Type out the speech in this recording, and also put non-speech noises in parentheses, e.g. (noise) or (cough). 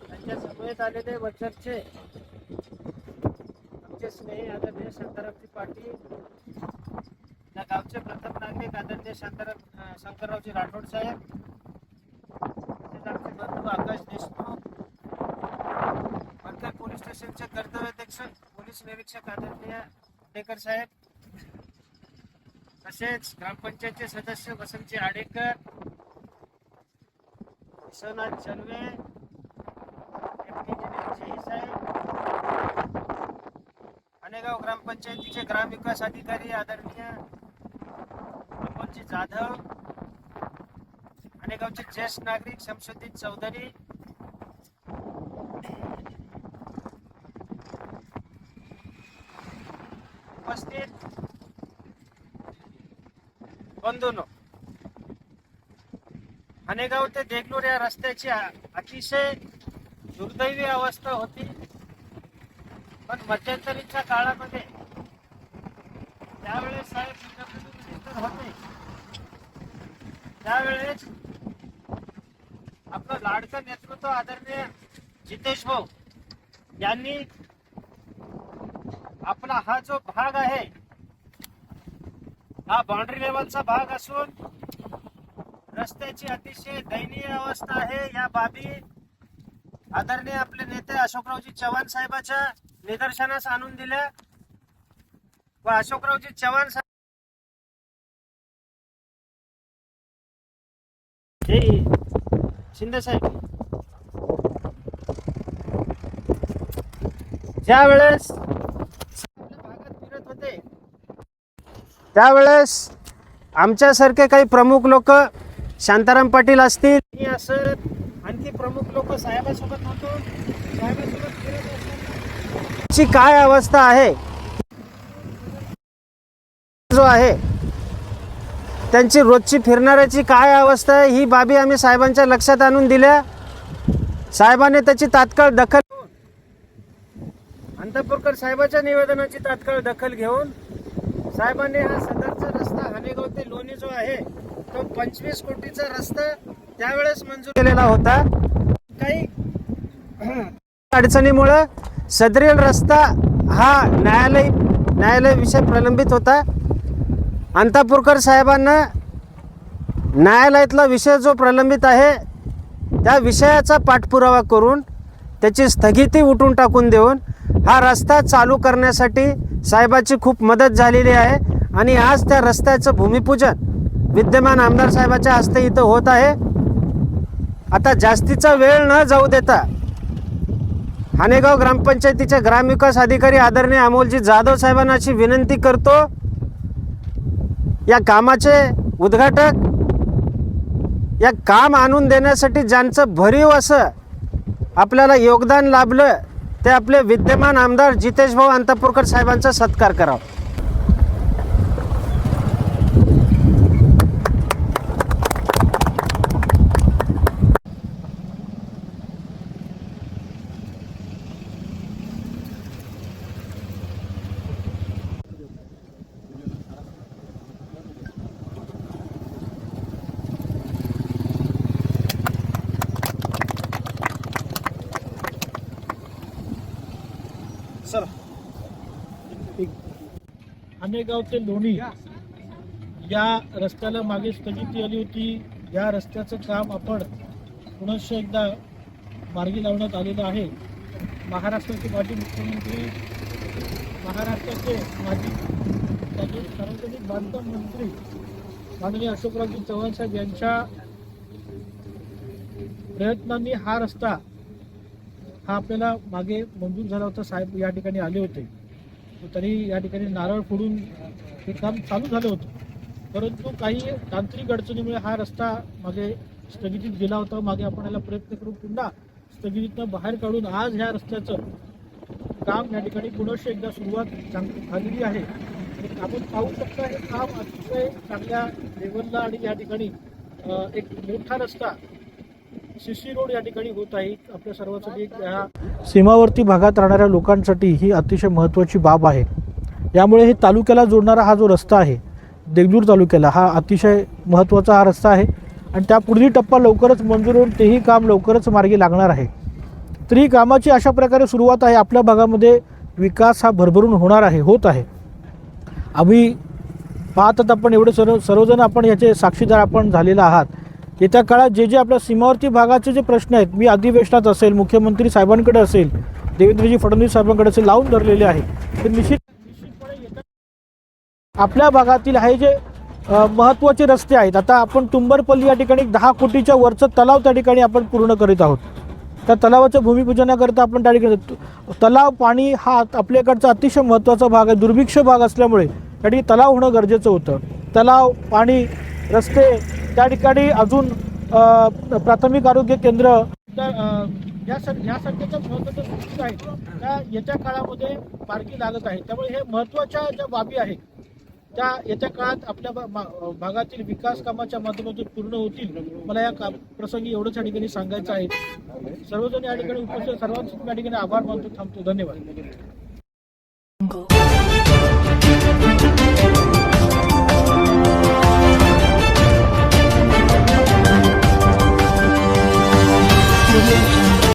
त्यांच्या समवेत आलेले वचरचे आमचे स्नेही आदरणीय शांतारामजी पाटील या गावचे प्रथम नागरिक आदरणीय शांताराम अं, शंकररावजी राठोड साहेब बंधू आकाश देशमुख वरकर पोलीस स्टेशनचे कर्तव्याध्यक्ष पोलीस निरीक्षक आदरणीय आडेकर साहेब तसेच ग्रामपंचायतचे सदस्य वसंतजी आडेकर विश्वनाथ चनवे अनेगाव ग्रामपंचायतीचे ग्रामविकास अधिकारी आदरणीय अमोलजी जाधव अनेगावचे ज्येष्ठ नागरिक शमशुद्दीन चौधरी. उपस्थित. बंधूनो अनेगाव ते देगलूर या रस्त्याची अतिशय दुर्दैवी अवस्था होती. पण मध्यंतरीच्या काळामध्ये त्यावेळेस साहेब होते. त्यावेळेस लाडकं नेतृत्व आदरणीय जितेश भाऊ यांनी आपला हा जो भाग आहे हा बाउंड्री लेवलचा भाग असून रस्त्याची अतिशय दयनीय अवस्था आहे. या बाबी आदरणीय आपले नेते अशोकरावजी चव्हाण साहेबाच्या निदर्शनास आणून दिल्या व अशोकरावजी चव्हाण शिंदे साहेब. ज्या वेळेस भागात फिरत होते त्यावेळेस आमच्यासारखे काही प्रमुख लोक शांताराम पाटील असतील मी असत आणखी प्रमुख लोक साहेबासोबत होतो साहेबासोबत फिरत ची काय अवस्था आहे? जो आहे त्यांची रोजची फिरणाऱ्याची काय अवस्था आहे ही बाबी आम्ही साहेबांच्या लक्षात आणून दिल्या. साहेबाने त्याची तात्काळ दखल अंतपूरकर साहेबाच्या निवेदनाची तात्काळ दखल घेऊन साहेबांनी हा सदरचा रस्ता हनेगाव ते लोणी जो आहे तो पंचवीस कोटीचा रस्ता त्यावेळेस मंजूर केलेला होता. काही (clears throat) अडचणीमुळं सदरील रस्ता हा न्यायालय न्यायालय विषय प्रलंबित होता. अंतापूरकर साहेबांना न्यायालयातला विषय जो प्रलंबित आहे त्या विषयाचा पाठपुरावा करून त्याची स्थगिती उठून टाकून देऊन हा रस्ता चालू करण्यासाठी साहेबाची खूप मदत झालेली आहे आणि आज त्या रस्त्याचं भूमिपूजन विद्यमान आमदार साहेबाच्या हस्ते इथं होत आहे. आता जास्तीचा वेळ न जाऊ देता हानेगाव ग्रामपंचायतीचे ग्रामविकास अधिकारी आदरणीय अमोलजी जाधव साहेबांना अशी विनंती करतो या कामाचे उद्घाटक या काम आणून देण्यासाठी ज्यांचं भरीव असं आपल्याला योगदान लाभलं ते आपले विद्यमान आमदार जितेश भाऊ अंतपूरकर साहेबांचा सत्कार करावा. सर. आनेगाव ते लोणी या रस्त्याला मागे स्थगिती आली होती. या रस्त्याचं काम आपण पुनश्च एकदा मार्गी लावण्यात आलेलं आहे. महाराष्ट्राचे माजी मुख्यमंत्री महाराष्ट्राचे माजी सार्वजनिक बांधकाम मंत्री माननीय अशोकरावजी चव्हाण साहेब यांच्या प्रयत्नांनी हा रस्ता हा आपल्याला मागे मंजूर झाला होता साहेब या ठिकाणी आले होते. तरी या ठिकाणी नारळ फोडून हे काम चालू झालं होतं. परंतु काही तांत्रिक अडचणीमुळे हा रस्ता मागे स्थगितीत गेला होता. मागे आपण याला प्रयत्न करून पुन्हा स्थगितीतनं बाहेर काढून आज ह्या रस्त्याचं काम या ठिकाणी पुनश्च एकदा सुरुवात चांग झालेली आहे. आपण पाहू शकता हे काम अतिशय चांगल्या लेवलला आणि या ठिकाणी एक मोठा रस्ता सीसी रोड या ठिकाणी होत आहे. आपल्या सर्वांसाठी ह्या सीमावर्ती भागात राहणाऱ्या लोकांसाठी ही अतिशय महत्त्वाची बाब आहे. यामुळे हे तालुक्याला जोडणारा हा जो रस्ता आहे देगलूर तालुक्याला हा अतिशय महत्त्वाचा हा रस्ता आहे. आणि त्या पुढील टप्पा लवकरच मंजूर होऊन तेही काम लवकरच मार्गी लागणार आहे. तर ही कामाची अशा प्रकारे सुरुवात आहे. आपल्या भागामध्ये विकास हा भरभरून होणार आहे होत आहे. आम्ही पाहतात आपण एवढे सर्व सर्वजण आपण याचे साक्षीदार आपण झालेला आहात. येत्या काळात जे जे आपल्या सीमावर्ती भागाचे जे प्रश्न आहेत मी अधिवेशनात असेल मुख्यमंत्री साहेबांकडे असेल देवेंद्रजी फडणवीस साहेबांकडे असेल लावून धरलेले आहे. ते निश्चित आपल्या भागातील हे जे महत्त्वाचे रस्ते आहेत आता आपण तुंबरपल्ली या ठिकाणी दहा कोटीच्या वरचं तलाव त्या ठिकाणी आपण पूर्ण करीत आहोत. त्या तलावाच्या भूमिपूजनाकरता आपण त्या ठिकाणी तलाव पाणी हा आपल्याकडचा अतिशय महत्त्वाचा भाग आहे दुर्भिक्ष भाग असल्यामुळे त्या ठिकाणी तलाव होणं गरजेचं होतं. तलाव पाणी रस्ते त्या ठिकाणी अजून प्राथमिक आरोग्य केंद्र तर या सर यासारख्याच्या महत्त्वाच्या गोष्टी आहेत. त्या येत्या काळामध्ये मार्गी लागत आहे त्यामुळे हे महत्त्वाच्या ज्या बाबी आहेत त्या येत्या काळात आपल्या भागातील विकास कामाच्या माध्यमातून पूर्ण होतील. मला या का प्रसंगी एवढंच या ठिकाणी सांगायचं आहे. सर्वजण या ठिकाणी उपस्थित सर्वांचे या ठिकाणी आभार मानतो थांबतो. धन्यवाद.